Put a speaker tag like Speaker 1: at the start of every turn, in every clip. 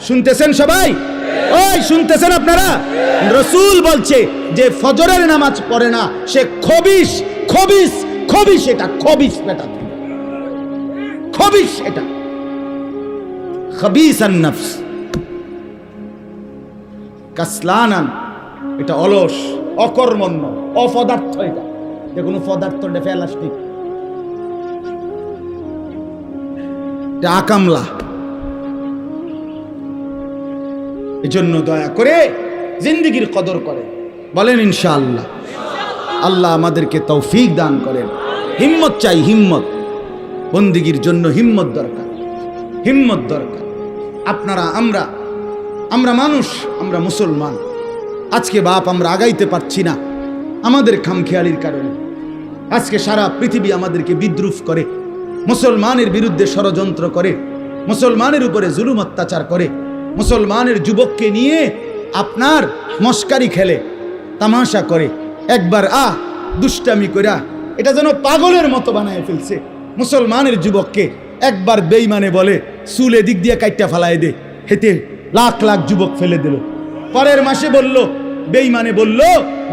Speaker 1: শুনতেছেন সবাই? ওই, শুনতেছেন আপনারা? রসুল বলছে যে ফজরের নামাজ পড়ে না, সে খবিস খবিস খবিস এটা খবিস বেটা। খবিস এটা। খবিস নফস। কাসলানান, এটা অলস, অকর্মণ্য, অপদার্থ এটা। যে কোনো পদার্থ এটা ফেলাস্টিক আকামলা। এজন্য দয়া করে জিন্দিগির কদর করে। বলেন ইনশাআল্লাহ। আল্লাহ আমাদেরকে তৌফিক দান করেন। হিম্মত চাই, হিম্মত। বন্দিগির জন্য হিম্মত দরকার। হিম্মত দরকার। আপনারা, আমরা আমরা মানুষ, আমরা মুসলমান। আজকে বাপ আমরা আগাইতে পারছি না আমাদের খামখেয়ালির কারণে। আজকে সারা পৃথিবী আমাদেরকে বিদ্রুপ করে, মুসলমানের বিরুদ্ধে ষড়যন্ত্র করে, মুসলমানের উপরে জুলুম অত্যাচার করে মুসলমানের যুবককে নিয়ে আপনার মস্কারি খেলে, তামাশা করে। একবার আহ দুষ্টামি কইরা এটা যেন পাগলের মতো বানায় ফেলছে। মুসলমানের যুবককে একবার বেইমানে বলে, চুল এদিক দিয়ে কাইটটা ফালায় দে হেতে লাখ লাখ যুবক ফেলে দিল। পরের মাসে বলল বেইমানে বলল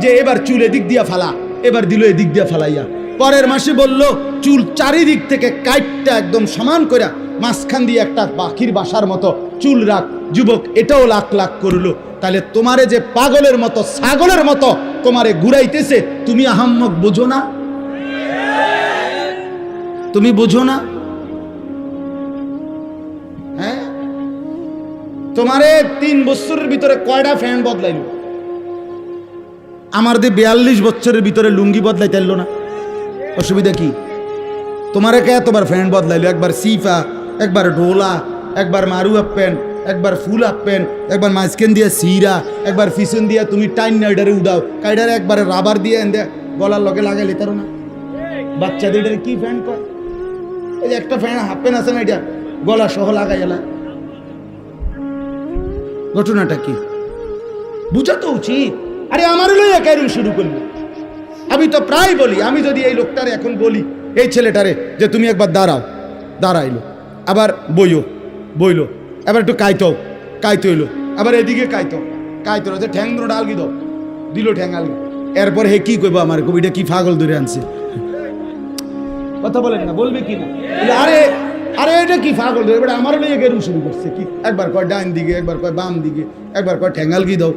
Speaker 1: যে, এবার চুল এদিক দিয়া ফালা, এবার দিল এদিক দিয়া ফালাইয়া। পরের মাসে বলল, চুল চারিদিক থেকে কাইটটা একদম সমান কইরা মাঝখান দিয়ে একটা পাখির বাসার মতো চুল রাখ যুবক এটাও লাখ লাখ করল। তাহলে তোমারে যে পাগলের মতো, ছাগলের মতো তোমারে ঘুরাইতেছে, তুমি আহাম্মক বোঝো না? তুমি বোঝো না? হ্যাঁ? তোমারে তিন বছরের ভিতরে কয়টা ফ্যান বদলাইল? আমার দিয়ে বিয়াল্লিশ বছরের ভিতরে লুঙ্গি বদলাইতে এলো না। অসুবিধা কি? তোমারে কে তোমার ফ্যান বদলাইলো? একবার সিফা, একবার ডোলা, একবার মারুয়া আপেন একবার ফুল আপেন একবার মাঝখান দিয়ে সিরা, একবার ফিসন দিয়ে তুমি টাইন নাইডারে উড়াও। কাইডারে একবারে রাবার দিয়ে এনে গলার লগে লাগাইলে তারো না? বাচ্চাদের এটারে কি ফ্যান কয়? এই যে একটা ফ্যান হাফ প্যান আছে না এটা? গলা সহ লাগাই এলা। ঘটনাটা কি? বুঝা তো উচিত। আরে আমার লইয়া কেন শুরু করলি। আমি তো প্রায় বলি, আমি যদি এই লোকটারে এখন বলি, এই ছেলেটারে, যে তুমি একবার দাঁড়াও। দাঁড়াইলো। আবার বইও, বইলো। এবার একটু কাইতো, কাইতে হইল আবার এদিকে কাইতো কাইতো যে ঠ্যাং দুটো ডালগি দাও দিল ঠ্যাং আলগি। এরপর হে কি কইবো আমার কবিটা কি ফাগল ধরে আনছে? কথা বলেন না, বলবে কি না? আরে আরে, এটা কি ধরে? এবার আমার লইয়া গেরু শুরু করছে কি? একবার কয় ডান দিকে, একবার কয় বাম দিকে, একবার কয় ঠ্যাঙ্গালগি দাও।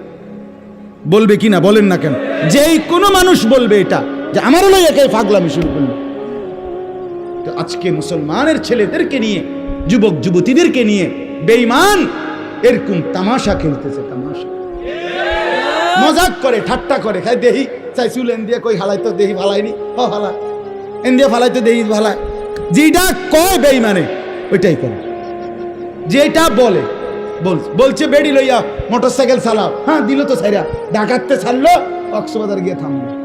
Speaker 1: বলবে কি না, বলেন না কেন? যেই কোনো মানুষ বলবে এটা, যে আমার লইয়া কে ফাগলামি শুরু করল। তো আজকে মুসলমানের ছেলেদেরকে নিয়ে যুবক যুবতীদেরকে নিয়ে বেঈমান, এরকম তামাশা খেলতেছে, তামাশা। মজাক করে, ঠাট্টা করে খাই দেহি চাই চুলেন দিয়ে কই হালাই তো দেহি ভালাইনি হ হালা এন দিয়ে ফালাই তো দেহি ভালায় যেটা কয় বেঈমানে, ওইটাই করে। যেটা বলে, বল বলছে বেড়ি লইয়া মোটর সাইকেল চালাও। হ্যাঁ দিল তো সাইরা ডাকাতে ছাড়লো কক্সবাজার গিয়ে থামলো।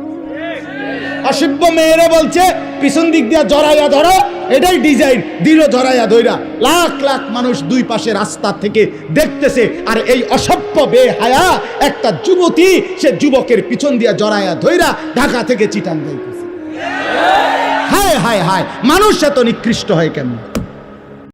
Speaker 1: অসভ্য মেয়েরা বলছে, পিছন দিক দিয়ে জড়াইয়া ধরো, এটাই ডিজাইন দৃঢ় জড়াইয়া ধইরা। লাখ লাখ মানুষ দুই পাশে রাস্তা থেকে দেখতেছে, আর এই অসভ্য বে হায়া একটা যুবতী, সে যুবকের পিছন দিয়া জড়াইয়া ধইরা ঢাকা থেকে চিটান দিয়ে হায় হায় হায়, মানুষ এত নিকৃষ্ট হয় কেমন?